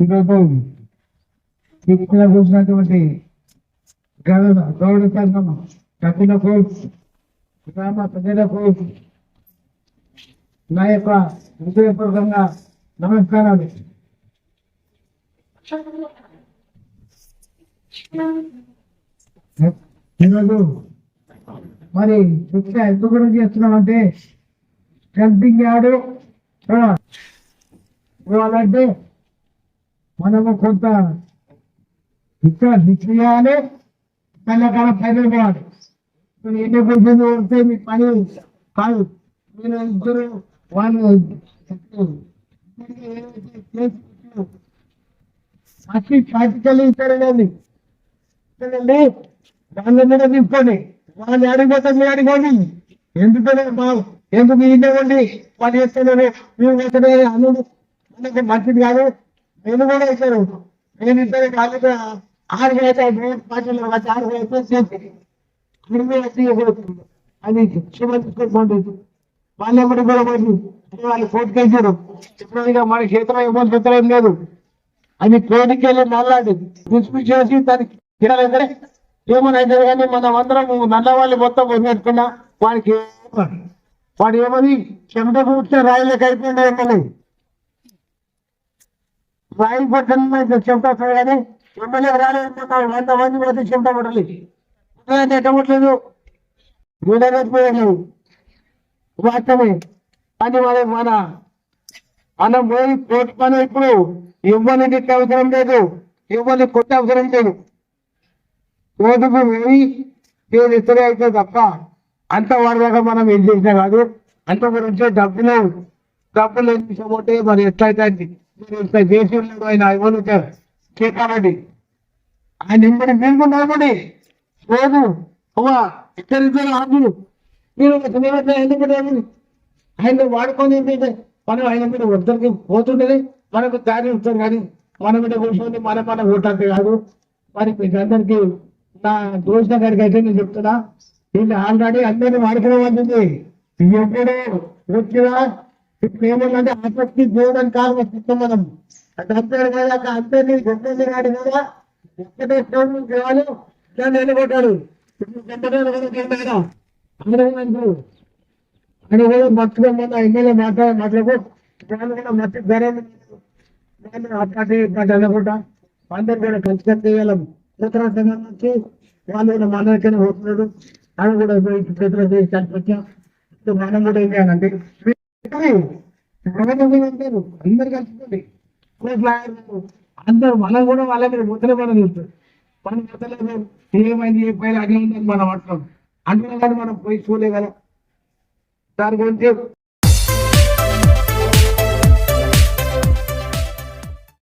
ఈరోజు ఇక్కడ గౌరవ గౌరవ సంఘం సభ్యులకు గ్రామ ప్రజలకు నా యొక్క హృదయపూర్వకంగా నమస్కారాలు. ఈరోజు మరి శిక్ష ఎందుకు గురించి చేస్తున్నామంటే డంపింగ్ యార్డు ఇవ్వాలంటే మనము కొంత ఇక్కడ నిశ్చయాలి కళ్ళకాల పైన కాదు ఇప్పుడు ఎన్ని క్వశ్చన్ వస్తే మీ పని కాదు. మీరు ఇద్దరు వాళ్ళు అతి ప్రాక్టికల్ ఇస్తారండి ఇస్తారండి దాని మీద తీసుకోండి. వాళ్ళు అడిగిపోతే మీరు అడిగోండి. ఎందుకంటే బాగు ఎందుకు ఇండవండి వాళ్ళు చేస్తున్నారు? మేము చేస్తున్నా అన్నుడు మనకు మంచిది కాదు. నేను కూడా ఇస్తారు నేను ఇద్దరు కాదు ఆరు అయితే పార్టీలో వచ్చి ఆరు అయితే చేసి అది శుభ్రం వాళ్ళు ఎప్పుడు కూడా పోయి వాళ్ళు కోర్టుకు వేసారు ఇప్పుడు ఇక మన క్షేత్రం ఏమో చిత్రం ఏం లేదు. అది కోర్టుకి వెళ్ళి నల్లాడి డిస్మిస్ చేసి దానికి తినాలంటే ఏమని అయితే కానీ మనం అందరం నల్ల వాళ్ళు మొత్తం వదిలేట్టుకున్నా వాడికి వాడు ఏమని చెమట కూర్చొని రాయలేక అయిపోయింది ఎమ్మెల్యే రాయి పట్టణ చెమట వస్తుంది కానీ ఎమ్మెల్యే రాలేదు వంద మంది పడితే చెమట పట్టలేదు ఎట్ట పట్టలేదు వీడలేకపోయాడు వాస్తవమే. కానీ మన మన మనం పోయి కోర్టు పని ఇప్పుడు ఇవ్వని అవసరం లేదు. ఇవ్వని కొత్త అవసరం లేదు. కోర్టుకు పోయి ఏది ఇతరే అయితే తప్ప అంత వాడిదాకా మనం ఏం చేసినా కాదు. అంత గురించి డబ్బులు డబ్బులు ఏం మరి ఎట్లయితే అది. ఇంత దేశం ఉన్నాడు ఆయన? ఎవరు చేస్తామండి ఆయన ఇంబడి మీరు. కూడా నిలబడి లేదు అవ్వా ఇద్దరిద్దరు ఆత్మలు మీరు ఎందుకు ఆయన వాడుకొని ఏంటంటే మనం ఆయన మీద ఒద్దరికి పోతుండేది మనకు దారి ఉంటుంది కానీ మన మీద కూర్చొని మన మన ఓటాంతే కాదు. మరి మీకు అందరికీ నా దోషణ గారికి అయితే నేను చెప్తున్నా. దీన్ని ఆల్రెడీ అందరినీ వాడుకునే ఉంటుంది ఎప్పుడు వచ్చినా ఇప్పుడు ఏమన్నా ఆసక్తి చేయడం కాదు వస్తుంది మనం. అంటే అంతే కదా అందరినీ గొప్పది కాదు కదా. ఒక్కటే స్టోన్ కావాలి దాన్ని ఎన్నుకుంటాడు ఇప్పుడు గంటనే కదా. అందరూ అని కూడా మట్టుగా మన ఎమ్మెల్యే మాట్లాడే మాటలకు దాన్ని కూడా మట్టి ధరలు వాళ్ళు అప్పటి ఇప్పటి అనుకుంటా అందరు కూడా కలిసి చేయాలి. ఉత్తర సంఘం నుంచి వాళ్ళు కూడా మనకైనా పోతున్నాడు అని కూడా చేతులు చేసి కలిపొచ్చా మనం కూడా ఏం చేయాలంటే అంటారు అందరు కలిసిపోండి అందరు మనం కూడా వాళ్ళ మీద ముద్ర మనం చూస్తారు మనం ముద్రలేదు ఏమైంది ఏ పైన అదే ఉందని మనం అంటున్నాం అంటున్నా కానీ మనం పోయి చూడలే కదా దాని గురించి